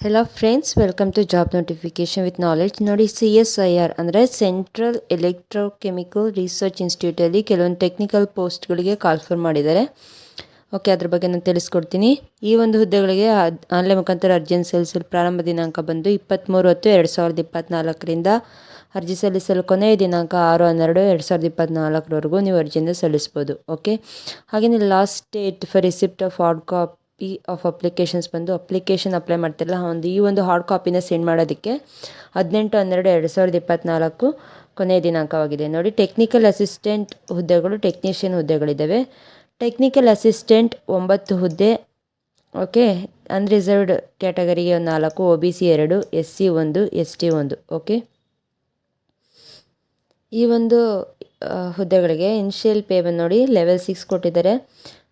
Hello friends welcome to job notification with knowledge ನೋಡಿ C S I R ಅಂದರೆ central electrochemical research ಇನ್ಸ್ಟಿಟ್ಯೂಟಲ್ಲಿ ಕೆಲವೊಂದು technical ಪೋಸ್ಟ್ಗಳಿಗೆ call for ಮಾಡಿದ್ದಾರೆ. ಓಕೆ ಅದ್ರ ಬಗ್ಗೆ ನಾನು ತಿಳಿಸ್ಕೊಡ್ತೀನಿ. ಈ ಒಂದು ಹುದ್ದೆಗಳಿಗೆ ಆನ್ಲೈನ್ ಮುಖಾಂತರ ಅರ್ಜಿಯನ್ನು ಸಲ್ಲಿಸಲು ಪ್ರಾರಂಭ ದಿನಾಂಕ ಬಂದು ಇಪ್ಪತ್ತ್ಮೂರು ಹತ್ತು ಎರಡು ಸಾವಿರದ ಇಪ್ಪತ್ತ್ನಾಲ್ಕರಿಂದ ಅರ್ಜಿ ಸಲ್ಲಿಸಲು ಕೊನೆಯ ದಿನಾಂಕ ಆರು ಹನ್ನೆರಡು ಎರಡು ಸಾವಿರದ ಇಪ್ಪತ್ತ್ನಾಲ್ಕರವರೆಗೂ ನೀವು ಅರ್ಜಿಯನ್ನು ಸಲ್ಲಿಸ್ಬೋದು. ಓಕೆ ಹಾಗೆಯೇ last date for receipt of hard copy of applications ಬಂದು ಅಪ್ಲಿಕೇಶನ್ ಅಪ್ಲೈ ಮಾಡ್ತಿರಲ್ಲ, ಒಂದು ಈ ಒಂದು ಹಾರ್ಡ್ ಕಾಪಿನ ಸೆಂಡ್ ಮಾಡೋದಕ್ಕೆ ಹದಿನೆಂಟು ಹನ್ನೆರಡು ಎರಡು ಸಾವಿರದ ಇಪ್ಪತ್ತ್ನಾಲ್ಕು ಕೊನೆಯ ದಿನಾಂಕವಾಗಿದೆ. ನೋಡಿ ಟೆಕ್ನಿಕಲ್ ಅಸಿಸ್ಟೆಂಟ್ ಹುದ್ದೆಗಳು ಟೆಕ್ನಿಷಿಯನ್ ಹುದ್ದೆಗಳಿದ್ದಾವೆ. ಟೆಕ್ನಿಕಲ್ ಅಸಿಸ್ಟೆಂಟ್ ಒಂಬತ್ತು ಹುದ್ದೆ ಓಕೆ ಅನ್ರಿಸರ್ವ್ಡ್ ಕ್ಯಾಟಗರಿಗೆ ನಾಲ್ಕು ಒ ಬಿ ಸಿ ಎರಡು ಎಸ್ ಸಿ ಒಂದು ಎಸ್ ಟಿ ಒಂದು ಓಕೆ ಈ ಒಂದು ಹುದ್ದೆಗಳಿಗೆ ಇನ್ಷಿಯಲ್ ಪೇ ಬಂದು ನೋಡಿ ಲೆವೆಲ್ ಸಿಕ್ಸ್ ಕೊಟ್ಟಿದ್ದಾರೆ.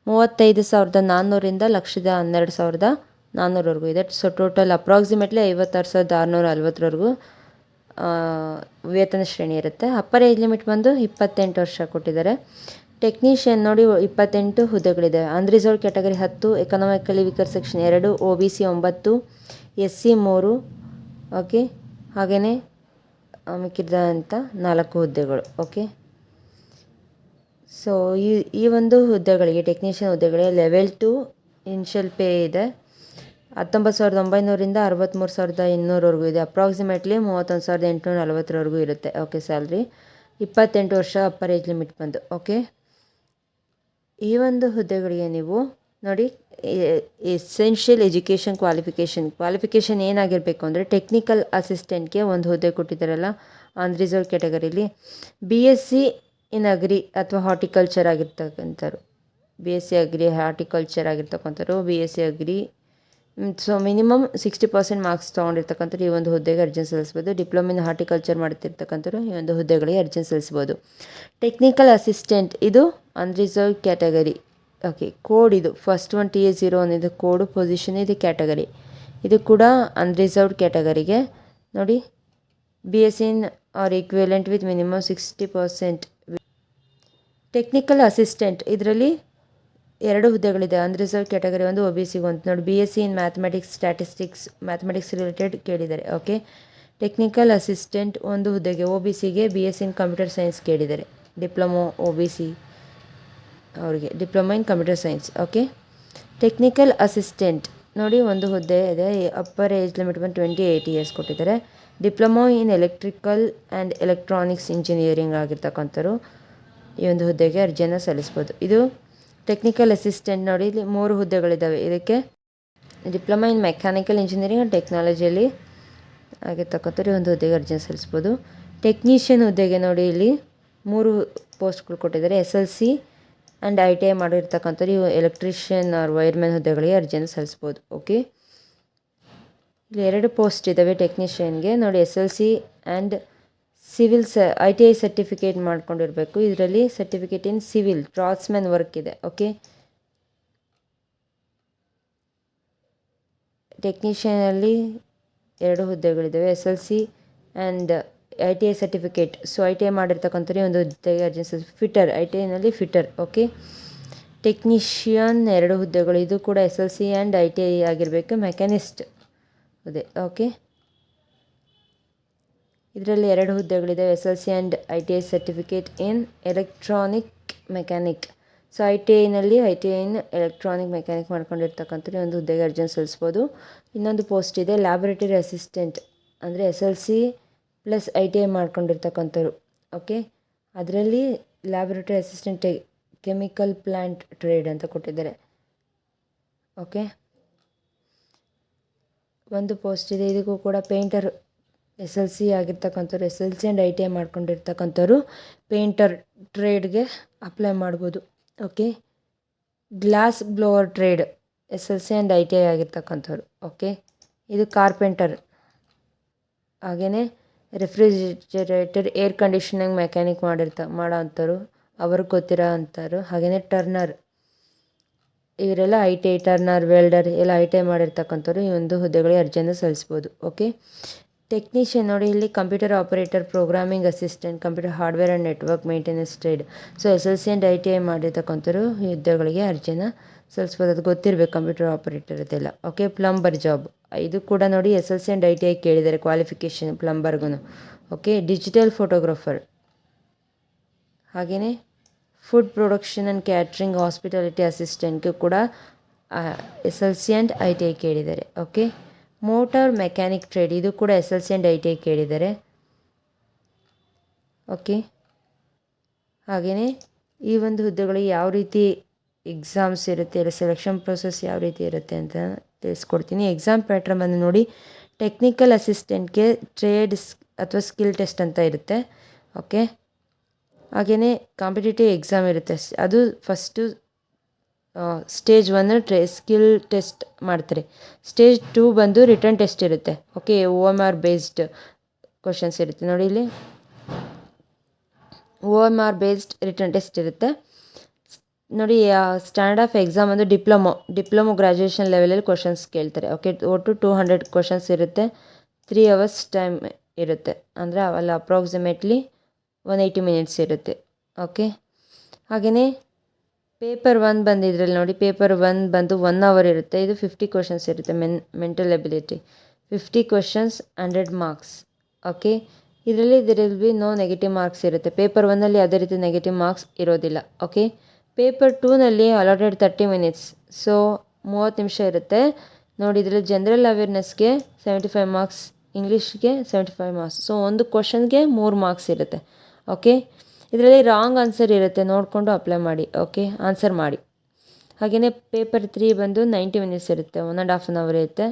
ಮೂವತ್ತೈದು ಸಾವಿರದ ನಾನ್ನೂರಿಂದ ಲಕ್ಷದ ಹನ್ನೆರಡು ಸಾವಿರದ ನಾನ್ನೂರವರೆಗೂ ಇದೆ. ಸೊ ಟೋಟಲ್ ಅಪ್ರಾಕ್ಸಿಮೇಟ್ಲಿ ಐವತ್ತಾರು ಸಾವಿರದ ಆರುನೂರ ಅರವತ್ತರವರೆಗೂ ವೇತನ ಶ್ರೇಣಿ ಇರುತ್ತೆ. ಅಪ್ಪರ್ ಏಜ್ ಲಿಮಿಟ್ ಬಂದು ಇಪ್ಪತ್ತೆಂಟು ವರ್ಷ ಕೊಟ್ಟಿದ್ದಾರೆ. ಟೆಕ್ನಿಷಿಯನ್ ನೋಡಿ ಇಪ್ಪತ್ತೆಂಟು ಹುದ್ದೆಗಳಿದೆ. ಅನ್ರಿಸರ್ವ್ ಕ್ಯಾಟಗರಿ ಹತ್ತು ಎಕನಾಮಿಕಲಿ ವೀಕರ್ ಸೆಕ್ಷನ್ ಎರಡು ಒ ಬಿ ಸಿ ಒಂಬತ್ತು ಎಸ್ ಸಿ ಮೂರು ಓಕೆ ಹಾಗೆಯೇ ಮಿಕ್ಕಿದಂಥ ನಾಲ್ಕು ಹುದ್ದೆಗಳು ಓಕೆ ಸೊ ಈ ಈ ಒಂದು ಹುದ್ದೆಗಳಿಗೆ ಟೆಕ್ನಿಷಿಯನ್ ಹುದ್ದೆಗಳಿಗೆ ಲೆವೆಲ್ ಟು ಇನ್ಷಿಯಲ್ ಪೇ ಇದೆ. ಹತ್ತೊಂಬತ್ತು ಸಾವಿರದ ಒಂಬೈನೂರಿಂದ ಅರವತ್ತ್ಮೂರು ಸಾವಿರದ ಇನ್ನೂರವರೆಗೂ ಇದೆ. ಅಪ್ರಾಕ್ಸಿಮೇಟ್ಲಿ ಮೂವತ್ತೊಂದು ಸಾವಿರದ ಎಂಟುನೂರ ನಲವತ್ತರವರೆಗೂ ಇರುತ್ತೆ. ಓಕೆ ಸ್ಯಾಲ್ರಿ ಇಪ್ಪತ್ತೆಂಟು ವರ್ಷ ಅಪ್ಪರ್ ಏಜ್ ಲಿಮಿಟ್ ಬಂದು. ಓಕೆ ಈ ಒಂದು ಹುದ್ದೆಗಳಿಗೆ ನೀವು ನೋಡಿ ಎಸೆನ್ಷಿಯಲ್ ಎಜುಕೇಷನ್ ಕ್ವಾಲಿಫಿಕೇಷನ್ ಕ್ವಾಲಿಫಿಕೇಷನ್ ಏನಾಗಿರಬೇಕು ಅಂದರೆ ಟೆಕ್ನಿಕಲ್ ಅಸಿಸ್ಟೆಂಟ್ಗೆ ಒಂದು ಹುದ್ದೆ ಕೊಟ್ಟಿದ್ದಾರಲ್ಲ unreserved ಕ್ಯಾಟಗರಿಲಿ B S C in agri ಅಥವಾ horticulture ಆಗಿರ್ತಕ್ಕಂಥವ್ರು. B S C agri, horticulture ಆಗಿರ್ತಕ್ಕಂಥವ್ರು, B S C agri. So minimum sixty percent marks ತೊಗೊಂಡಿರ್ತಕ್ಕಂಥವ್ರು ಈ ಒಂದು ಹುದ್ದೆಗೆ ಅರ್ಜಿ ಸಲ್ಲಿಸ್ಬೋದು. ಡಿಪ್ಲೊಮಿನ ಹಾರ್ಟಿಕಲ್ಚರ್ ಮಾಡ್ತಿರ್ತಕ್ಕಂಥವ್ರು ಈ ಒಂದು ಹುದ್ದೆಗಳಿಗೆ ಅರ್ಜಿ ಸಲ್ಲಿಸ್ಬೋದು. ಟೆಕ್ನಿಕಲ್ ಅಸಿಸ್ಟೆಂಟ್ ಇದು ಅನ್ರಿಸರ್ವ್ ಕ್ಯಾಟಗರಿ ಓಕೆ ಕೋಡ್ ಇದು. First one T A zero one ಇದು ಕೋಡ್ ಪೊಸಿಷನ್ ಇದು ಕ್ಯಾಟಗರಿ ಇದು ಕೂಡ ಅನ್ರಿಸರ್ವ್ಡ್ ಕ್ಯಾಟಗರಿಗೆ ನೋಡಿ B S in or equivalent with minimum sixty percent technical assistant ಇದರಲ್ಲಿ ಎರಡು ಹುದ್ದೆಗಳಿದೆ. ಅನ್ರಿಸರ್ವ್ ಕ್ಯಾಟಗರಿ ಒಂದು ಒ ಬಿ ಸಿ ಒಂದು. ನೋಡಿ B S C in mathematics statistics mathematics related ಕೇಳಿದ್ದಾರೆ. ಓಕೆ ಟೆಕ್ನಿಕಲ್ ಅಸಿಸ್ಟೆಂಟ್ ಒಂದು ಹುದ್ದೆಗೆ ಒ ಬಿ ಸಿಗೆ B S in computer science ಕೇಳಿದ್ದಾರೆ. ಡಿಪ್ಲೊಮೊ ಒ ಬಿ ಸಿ ಅವರಿಗೆ. Diploma in computer science okay technical assistant ನೋಡಿ, ಒಂದು ಹುದ್ದೆ ಇದೆ. ಅಪ್ಪರ್ ಏಜ್ ಲಿಮಿಟ್ ಬಂದು ಟ್ವೆಂಟಿ ಏಯ್ಟ್ ಇಯರ್ಸ್ ಕೊಟ್ಟಿದ್ದಾರೆ. Diploma in electrical and electronics engineering ಆಗಿರ್ತಕ್ಕಂಥವ್ರು. ಈ ಒಂದು ಹುದ್ದೆಗೆ ಅರ್ಜಿಯನ್ನು ಸಲ್ಲಿಸ್ಬೋದು. ಇದು ಟೆಕ್ನಿಕಲ್ ಅಸಿಸ್ಟೆಂಟ್ ನೋಡಿ, ಇಲ್ಲಿ ಮೂರು ಹುದ್ದೆಗಳಿದ್ದಾವೆ. ಇದಕ್ಕೆ diploma in mechanical engineering and ಟೆಕ್ನಾಲಜಿಯಲ್ಲಿ ಆಗಿರ್ತಕ್ಕಂಥವ್ರು ಈ ಒಂದು ಹುದ್ದೆಗೆ ಅರ್ಜಿಯನ್ನು ಸಲ್ಲಿಸ್ಬೋದು. ಟೆಕ್ನಿಷಿಯನ್ ಹುದ್ದೆಗೆ ನೋಡಿ, ಇಲ್ಲಿ ಮೂರು ಪೋಸ್ಟ್ಗಳು ಕೊಟ್ಟಿದ್ದಾರೆ. S L C and I T I ಮಾಡಿರ್ತಕ್ಕಂಥವ್ರು ಇವು ಎಲೆಕ್ಟ್ರಿಷಿಯನ್ ಆರ್ ವೈರ್ಮ್ಯಾನ್ ಹುದ್ದೆಗಳಿಗೆ ಅರ್ಜಿಯನ್ನು ಸಲ್ಲಿಸ್ಬೋದು. ಓಕೆ ಇಲ್ಲಿ ಎರಡು ಪೋಸ್ಟ್ ಇದ್ದಾವೆ ಟೆಕ್ನಿಷಿಯನ್ಗೆ ನೋಡಿ S L C and civil ಸ ಐ ಟಿ ಐ ಸರ್ಟಿಫಿಕೇಟ್ ಮಾಡ್ಕೊಂಡಿರಬೇಕು. ಇದರಲ್ಲಿ certificate in civil draughtsman work okay okay ಟೆಕ್ನಿಷಿಯನಲ್ಲಿ ಎರಡು ಹುದ್ದೆಗಳಿದ್ದಾವೆ S L C and I T I certificate so I T I ಮಾಡಿರ್ತಕ್ಕಂಥವ್ರು ಒಂದು ಹುದ್ದೆಗೆ ಅರ್ಜೆನ್ಸ್ ಫಿಟರ್ ಐ ಟಿ ಐನಲ್ಲಿ fitter okay technician ಎರಡು ಹುದ್ದೆಗಳು, ಇದು ಕೂಡ S L C and I T I ಆಗಿರಬೇಕು ಮೆಕ್ಯಾನಿಸ್ಟ್ ಅದೇ ಓಕೆ ಇದರಲ್ಲಿ ಎರಡು ಹುದ್ದೆಗಳಿದೆ S L C and I T I certificate in electronic mechanic so I T ಐನಲ್ಲಿ I T ಐನ ಎಲೆಕ್ಟ್ರಾನಿಕ್ ಮೆಕ್ಯಾನಿಕ್ ಮಾಡ್ಕೊಂಡಿರ್ತಕ್ಕಂಥದ್ದು ಒಂದು ಹುದ್ದೆಗೆ ಅರ್ಜೆನ್ ಸಲ್ಲಿಸ್ಬೋದು. ಇನ್ನೊಂದು ಪೋಸ್ಟ್ ಇದೆ ಲ್ಯಾಬೊರೇಟರಿ ಅಸಿಸ್ಟೆಂಟ್ ಅಂದರೆ S L C plus I T I ಮಾಡ್ಕೊಂಡಿರ್ತಕ್ಕಂಥವ್ರು. Okay ಅದರಲ್ಲಿ laboratory assistant chemical plant trade ಅಂತ ಕೊಟ್ಟಿದ್ದಾರೆ. ಓಕೆ ಒಂದು ಪೋಸ್ಟ್ ಇದೆ, ಇದಕ್ಕೂ ಕೂಡ painter S L C ಆಗಿರ್ತಕ್ಕಂಥವ್ರು, S L C and I T I ಮಾಡ್ಕೊಂಡಿರ್ತಕ್ಕಂಥವ್ರು painter ಟ್ರೇಡ್ಗೆ ಅಪ್ಲೈ ಮಾಡ್ಬೋದು okay glass blower trade S L C and I T I ಆಗಿರ್ತಕ್ಕಂಥವ್ರು okay ಇದು carpenter ಹಾಗೆಯೇ ರೆಫ್ರಿಜರೇಟರ್ ಏರ್ ಕಂಡೀಷನಿಂಗ್ ಮೆಕ್ಯಾನಿಕ್ ಮಾಡಿರ್ತ ಮಾಡೋ ಅಂಥವ್ರು ಅವರು ಗೊತ್ತಿರೋ ಅಂಥವ್ರು ಹಾಗೆಯೇ ಟರ್ನರ್ ಇವರೆಲ್ಲ I T I turner welder ಎಲ್ಲ ಐ ಟಿ ಐ ಮಾಡಿರ್ತಕ್ಕಂಥವ್ರು, ಈ ಒಂದು ಹುದ್ದೆಗಳಿಗೆ ಅರ್ಜಿಯನ್ನು ಸಲ್ಲಿಸ್ಬೋದು ಓಕೆ ಟೆಕ್ನಿಷಿಯನ್ ನೋಡಿ ಇಲ್ಲಿ computer operator programming assistant computer hardware and network maintenance trade so S L C and I T I ಮಾಡಿರ್ತಕ್ಕಂಥವ್ರು ಹುದ್ದೆಗಳಿಗೆ ಅರ್ಜಿನ ಸಲ್ಲಿಸ್ಬೋದು ಅದು ಗೊತ್ತಿರಬೇಕು ಕಂಪ್ಯೂಟರ್ ಆಪರೇಟರ್ ಅದೆಲ್ಲ. ಓಕೆ ಪ್ಲಂಬರ್ ಜಾಬ್ ಇದು ಕೂಡ ನೋಡಿ S L C and I T I ಕೇಳಿದ್ದಾರೆ ಕ್ವಾಲಿಫಿಕೇಷನ್ ಪ್ಲಂಬರ್ಗೂ ಓಕೆ ಡಿಜಿಟಲ್ ಫೋಟೋಗ್ರಾಫರ್ ಹಾಗೆಯೇ food production and catering hospitality ಅಸಿಸ್ಟೆಂಟ್ಗೂ ಕೂಡ S L C and I T I ಕೇಳಿದ್ದಾರೆ. Okay motor mechanic trade. ಇದು ಕೂಡ S L C and I T I ಕೇಳಿದ್ದಾರೆ. Okay ಹಾಗೆಯೇ ಈ ಒಂದು ಹುದ್ದೆಗಳಿಗೆ ಯಾವ ರೀತಿ ಎಕ್ಸಾಮ್ಸ್ ಇರುತ್ತೆ, ಇಲ್ಲ ಸೆಲೆಕ್ಷನ್ ಪ್ರೊಸೆಸ್ ಯಾವ ರೀತಿ ಇರುತ್ತೆ ಅಂತ ತಿಳಿಸ್ಕೊಡ್ತೀನಿ. ಎಕ್ಸಾಮ್ ಪ್ಯಾಟ್ರನ್ ಬಂದು ನೋಡಿ. ಟೆಕ್ನಿಕಲ್ ಅಸಿಸ್ಟೆಂಟ್ಗೆ ಟ್ರೇಡ್ ಅಥವಾ ಸ್ಕಿಲ್ ಟೆಸ್ಟ್ ಅಂತ ಇರುತ್ತೆ. ಓಕೆ ಹಾಗೆಯೇ ಕಾಂಪಿಟೇಟಿವ್ ಎಕ್ಸಾಮ್ ಇರುತ್ತೆ. ಅದು ಫಸ್ಟು ಸ್ಟೇಜ್ ಒನ್ ಟ್ರೆ ಸ್ಕಿಲ್ ಟೆಸ್ಟ್ ಮಾಡ್ತಾರೆ. ಸ್ಟೇಜ್ ಟೂ ಬಂದು ರಿಟರ್ನ್ ಟೆಸ್ಟ್ ಇರುತ್ತೆ. Okay O M R based questions ಇರುತ್ತೆ. ನೋಡಿ ಇಲ್ಲಿ. O M R based written test ಇರುತ್ತೆ. ನೋಡಿ ಸ್ಟ್ಯಾಂಡರ್ಡ್ ಆಫ್ ಎಕ್ಸಾಮ್ ಅಂದರೆ ಡಿಪ್ಲೊಮೊ ಡಿಪ್ಲೊಮೊ ಗ್ರ್ಯಾಜುಯೇಷನ್ ಲೆವೆಲಲ್ಲಿ ಕ್ವಶನ್ಸ್ ಕೇಳ್ತಾರೆ. ಓಕೆ ಒಟ್ಟು ಟೂ ಹಂಡ್ರೆಡ್ ಕ್ವಶನ್ಸ್ ಇರುತ್ತೆ. ತ್ರೀ ಅವರ್ಸ್ ಟೈಮ್ ಇರುತ್ತೆ. ಅಂದರೆ ಅವೆಲ್ಲ ಅಪ್ರಾಕ್ಸಿಮೇಟ್ಲಿ ಒನ್ ಏಯ್ಟಿ ಮಿನಿಟ್ಸ್ ಇರುತ್ತೆ. ಓಕೆ ಹಾಗೆಯೇ ಪೇಪರ್ ಒನ್ ಬಂದು ಇದರಲ್ಲಿ ನೋಡಿ, ಪೇಪರ್ ಒನ್ ಬಂದು ಒನ್ ಅವರ್ ಇರುತ್ತೆ. ಇದು ಫಿಫ್ಟಿ ಕ್ವಶನ್ಸ್ ಇರುತ್ತೆ men mental ability fifty questions hundred marks okay ಇದರಲ್ಲಿ ಇದರಲ್ಲಿ ಬಿ ನೋ ನೆಗೆಟಿವ್ ಮಾರ್ಕ್ಸ್ ಇರುತ್ತೆ. ಪೇಪರ್ ಒನ್ನಲ್ಲಿ ಯಾವುದೇ ರೀತಿ ನೆಗೆಟಿವ್ ಮಾರ್ಕ್ಸ್ ಇರೋದಿಲ್ಲ. ಓಕೆ ಪೇಪರ್ ಟೂನಲ್ಲಿ ಅಲಾಟೆಡ್ ತರ್ಟಿ ಮಿನಿಟ್ಸ್ ಸೊ ಮೂವತ್ತು ನಿಮಿಷ ಇರುತ್ತೆ. ನೋಡಿ, ಇದರಲ್ಲಿ ಜನರಲ್ ಅವೇರ್ನೆಸ್ಗೆ ಸೆವೆಂಟಿ ಫೈವ್ ಮಾರ್ಕ್ಸ್ ಇಂಗ್ಲೀಷ್ಗೆ ಸೆವೆಂಟಿ ಫೈವ್ ಮಾರ್ಕ್ಸ್ ಸೊ ಒಂದು ಕ್ವಶನ್ಗೆ ಮೂರು ಮಾರ್ಕ್ಸ್ ಇರುತ್ತೆ. ಓಕೆ ಇದರಲ್ಲಿ ರಾಂಗ್ ಆನ್ಸರ್ ಇರುತ್ತೆ. ನೋಡಿಕೊಂಡು ಅಪ್ಲೈ ಮಾಡಿ ಓಕೆ ಆನ್ಸರ್ ಮಾಡಿ. ಹಾಗೆಯೇ ಪೇಪರ್ ತ್ರೀ ಬಂದು ನೈಂಟಿ ಮಿನಿಟ್ಸ್ ಇರುತ್ತೆ. One and half an hour ಇರುತ್ತೆ.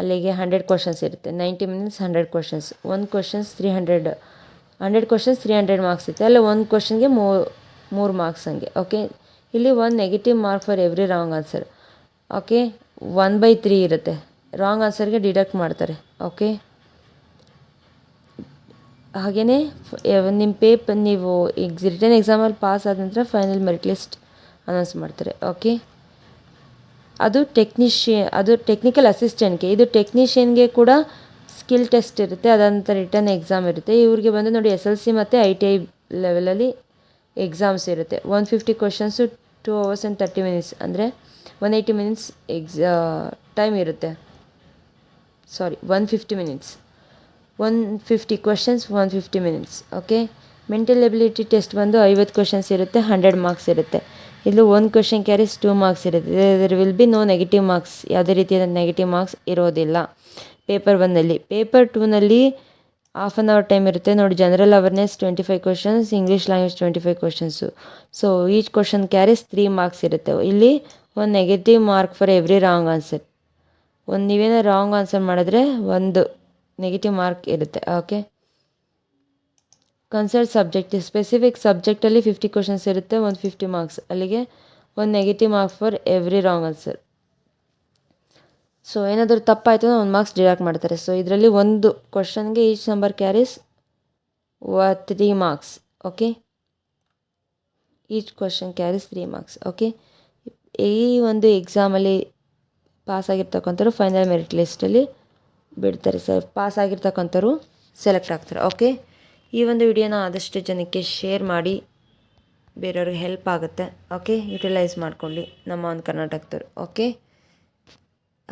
ಅಲ್ಲಿಗೆ ಹಂಡ್ರೆಡ್ ಕ್ವಶನ್ಸ್ ಇರುತ್ತೆ. ನೈಂಟಿ ಮಿನಿಟ್ಸ್ ಹಂಡ್ರೆಡ್ ಕ್ವಶನ್ಸ್ ಒಂದು questions three hundred hundred questions three hundred marks ಇರುತ್ತೆ. ಅಲ್ಲ ಒಂದು ಕ್ವಶನ್ಗೆ ಮೂರು ಮೂರು ಮಾರ್ಕ್ಸ್ ಹಂಗೆ ಓಕೆ ಇಲ್ಲಿ one negative mark for every wrong answer okay one by three ಇರುತ್ತೆ. ರಾಂಗ್ ಆನ್ಸರ್ಗೆ ಡಿಡಕ್ಟ್ ಮಾಡ್ತಾರೆ ಓಕೆ ಹಾಗೆಯೇ ನಿಮ್ಮ ಪೇಪರ್ ನೀವು ಎಕ್ಸ್ ರಿಟರ್ನ್ ಎಕ್ಸಾಮಲ್ಲಿ ಪಾಸ್ ಆದ ನಂತರ ಫೈನಲ್ ಮೆರಿಟ್ ಲಿಸ್ಟ್ ಅನೌನ್ಸ್ ಮಾಡ್ತಾರೆ ಓಕೆ ಅದು ಟೆಕ್ನಿಷಿಯನ್ ಅದು ಟೆಕ್ನಿಕಲ್ ಅಸಿಸ್ಟೆಂಟ್ಗೆ ಇದು ಟೆಕ್ನಿಷಿಯನ್ಗೆ ಕೂಡ ಸ್ಕಿಲ್ ಟೆಸ್ಟ್ ಇರುತ್ತೆ, ಅದಂತ ರಿಟರ್ನ್ ಎಕ್ಸಾಮ್ ಇರುತ್ತೆ. ಇವ್ರಿಗೆ ಬಂದು ನೋಡಿ ಎಸ್ ಎಲ್ ಸಿ ಮತ್ತು ಐ ಟಿ ಐ ಲೆವೆಲಲ್ಲಿ ಎಕ್ಸಾಮ್ಸ್ ಇರುತ್ತೆ. One fifty questions two hours and thirty minutes ಅಂದರೆ ಒನ್ ಏಯ್ಟಿ ಮಿನಿಟ್ಸ್ ಎಕ್ಸಾ ಟೈಮ್ ಇರುತ್ತೆ. Sorry one fifty minutes one fifty questions one fifty minutes okay mental ability test ಬಂದು ಐವತ್ತು questions ಇರುತ್ತೆ hundred marks ಇರುತ್ತೆ. ಇಲ್ಲಿ ಒಂದು ಕ್ವಶನ್ ಕ್ಯಾರೀಸ್ ಟೂ ಮಾರ್ಕ್ಸ್ ಇರುತ್ತೆ. There will be no negative marks ಯಾವುದೇ ರೀತಿಯಾದ ನೆಗೆಟಿವ್ ಮಾರ್ಕ್ಸ್ ಇರೋದಿಲ್ಲ. ಪೇಪರ್ ಒನ್ನಲ್ಲಿ ಪೇಪರ್ ಟೂನಲ್ಲಿ ಹಾಫ್ ಆನ್ ಅವರ್ ಟೈಮ್ ಇರುತ್ತೆ. ನೋಡಿ general awareness twenty five questions English language twenty five questions so each question carries three marks ಇರುತ್ತೆ. ಇಲ್ಲಿ ಒಂದು negative mark for every wrong answer ಒಂದು ನೀವೇನೋ ರಾಂಗ್ ಆನ್ಸರ್ ಮಾಡಿದ್ರೆ ಒಂದು ನೆಗೆಟಿವ್ ಮಾರ್ಕ್ ಇರುತ್ತೆ. ಓಕೆ ಕನ್ಸರ್ಟ್ ಸಬ್ಜೆಕ್ಟ್ ಸ್ಪೆಸಿಫಿಕ್ ಸಬ್ಜೆಕ್ಟಲ್ಲಿ ಫಿಫ್ಟಿ ಕ್ವಶನ್ಸ್ ಇರುತ್ತೆ, ಒಂದು ಫಿಫ್ಟಿ ಮಾರ್ಕ್ಸ್ ಅಲ್ಲಿಗೆ ಒಂದು negative mark for every wrong answer so ಏನಾದರೂ ತಪ್ಪಾಯಿತು ಅಂದರೆ ಒಂದು ಮಾರ್ಕ್ಸ್ ಡಿಡಕ್ಟ್ ಮಾಡ್ತಾರೆ. ಸೊ ಇದರಲ್ಲಿ ಒಂದು ಕ್ವಶನ್ಗೆ each number carries three marks okay each question carries three marks okay ಈ ಒಂದು ಎಕ್ಸಾಮಲ್ಲಿ ಪಾಸ್ ಆಗಿರ್ತಕ್ಕಂಥವ್ರು ಫೈನಲ್ ಮೆರಿಟ್ ಲಿಸ್ಟಲ್ಲಿ ಬಿಡ್ತಾರೆ ಸರ್. ಪಾಸ್ ಆಗಿರ್ತಕ್ಕಂಥವ್ರು ಸೆಲೆಕ್ಟ್ ಆಗ್ತಾರೆ. ಓಕೆ ಈ ಒಂದು ವಿಡಿಯೋನ ಆದಷ್ಟು ಜನಕ್ಕೆ ಶೇರ್ ಮಾಡಿ, ಬೇರೆಯವ್ರಿಗೆ ಹೆಲ್ಪ್ ಆಗುತ್ತೆ. ಓಕೆ ಯುಟಿಲೈಸ್ ಮಾಡ್ಕೊಳ್ಳಿ ನಮ್ಮ ಒಂದು ಕರ್ನಾಟಕದವ್ರು. ಓಕೆ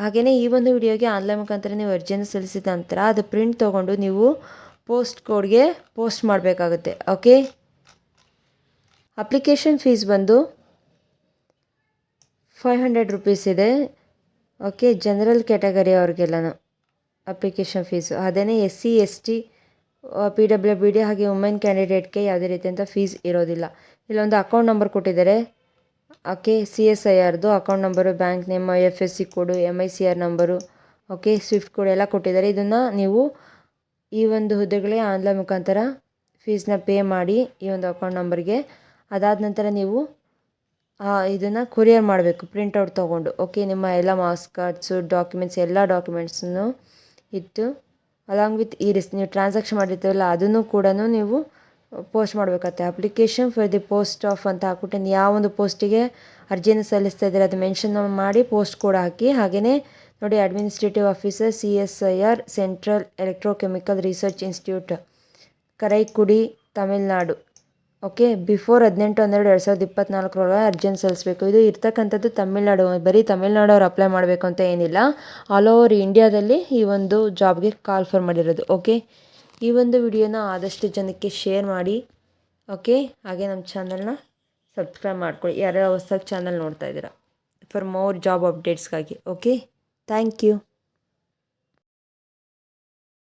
ಹಾಗೆಯೇ ಈ ಒಂದು ವಿಡಿಯೋಗೆ ಆನ್ಲೈನ್ ಮುಖಾಂತರ ನೀವು ಅರ್ಜಿಯನ್ನು ಸಲ್ಲಿಸಿದ ನಂತರ ಅದು ಪ್ರಿಂಟ್ ತೊಗೊಂಡು ನೀವು ಪೋಸ್ಟ್ ಕೋಡ್ಗೆ ಪೋಸ್ಟ್ ಮಾಡಬೇಕಾಗುತ್ತೆ. ಓಕೆ ಅಪ್ಲಿಕೇಶನ್ ಫೀಸ್ ಬಂದು ಫೈವ್ ಹಂಡ್ರೆಡ್ ರುಪೀಸ್ ಇದೆ. Okay general category ಅವ್ರಿಗೆಲ್ಲನೂ. Application fees. ಅದೇ S C, S T P W B D ಹಾಗೆ ವುಮೆನ್ ಕ್ಯಾಂಡಿಡೇಟ್ಗೆ ಯಾವುದೇ ರೀತಿಯಂಥ ಫೀಸ್ ಇರೋದಿಲ್ಲ. ಇಲ್ಲೊಂದು ಅಕೌಂಟ್ ನಂಬರ್ ಕೊಟ್ಟಿದ್ದಾರೆ. Okay C S I ಆರ್ದು account number bank name F S C code M I C R number okay swift code ಎಲ್ಲ ಕೊಟ್ಟಿದ್ದಾರೆ. ಇದನ್ನು ನೀವು ಈ ಒಂದು ಹುದ್ದೆಗಳೇ ಆನ್ಲೈನ್ ಮುಖಾಂತರ ಫೀಸ್ನ ಪೇ ಮಾಡಿ ಈ ಒಂದು ಅಕೌಂಟ್ ನಂಬರ್ಗೆ ಅದಾದ ನಂತರ ನೀವು ಇದನ್ನು ಕೊರಿಯರ್ ಮಾಡಬೇಕು ಪ್ರಿಂಟೌಟ್ ತೊಗೊಂಡು. ಓಕೆ, ನಿಮ್ಮ ಎಲ್ಲ ಮಾರ್ಕ್ಸ್ ಕಾರ್ಡ್ಸು ಡಾಕ್ಯುಮೆಂಟ್ಸ್ ಎಲ್ಲ ಡಾಕ್ಯುಮೆಂಟ್ಸನ್ನು ಇಟ್ಟು ಅಲಾಂಗ್ ವಿತ್ ಈ ರಿಸ್ ನೀವು ಟ್ರಾನ್ಸಾಕ್ಷನ್ ಮಾಡಿರ್ತೀವಲ್ಲ ಅದನ್ನು ಕೂಡ ನೀವು post ಮಾಡಬೇಕತ್ತೆ application for the post of ಅಂತ ಹಾಕ್ಬಿಟ್ಟು ಯಾವ ಒಂದು ಪೋಸ್ಟಿಗೆ ಅರ್ಜಿಯನ್ನು ಸಲ್ಲಿಸ್ತಾ ಇದ್ದೀರ, ಅದು ಮೆನ್ಷನ್ ಮಾಡಿ ಪೋಸ್ಟ್ ಕೂಡ ಹಾಕಿ ಹಾಗೆಯೇ ನೋಡಿ administrative officer C S I R central electrochemical research institute Karaikudi, Tamil Nadu. Okay before ಹದಿನೆಂಟು ಹನ್ನೆರಡು ಎರಡು ಸಾವಿರದ ಇಪ್ಪತ್ನಾಲ್ಕರೊಳಗೆ ಅರ್ಜೆಂಟ್ ಸಲ್ಲಿಸಬೇಕು ಇದು ಇರ್ತಕ್ಕಂಥದ್ದು ತಮಿಳ್ನಾಡು ಬರೀ ತಮಿಳ್ನಾಡವ್ರು ಅಪ್ಲೈ ಮಾಡಬೇಕು ಅಂತ ಏನಿಲ್ಲ. ಆಲ್ ಓವರ್ ಇಂಡಿಯಾದಲ್ಲಿ ಈ ಒಂದು ಜಾಬ್ಗೆ ಕಾಲ್ ಫರ್ ಮಾಡಿರೋದು. ಓಕೆ ಈ ಒಂದು ವಿಡಿಯೋನ ಆದಷ್ಟು ಜನಕ್ಕೆ ಶೇರ್ ಮಾಡಿ. ಓಕೆ ಹಾಗೆ ನಮ್ಮ ಚಾನಲ್ನ ಸಬ್ಸ್ಕ್ರೈಬ್ ಮಾಡ್ಕೊಳ್ಳಿ. ಯಾರ್ಯಾರು ಹೊಸ ಚಾನಲ್ ನೋಡ್ತಾ ಇದ್ದೀರಾ ಫಾರ್ ಮೋರ್ ಜಾಬ್ ಅಪ್ಡೇಟ್ಸ್ಗಾಗಿ ಓಕೆ ಥ್ಯಾಂಕ್ ಯು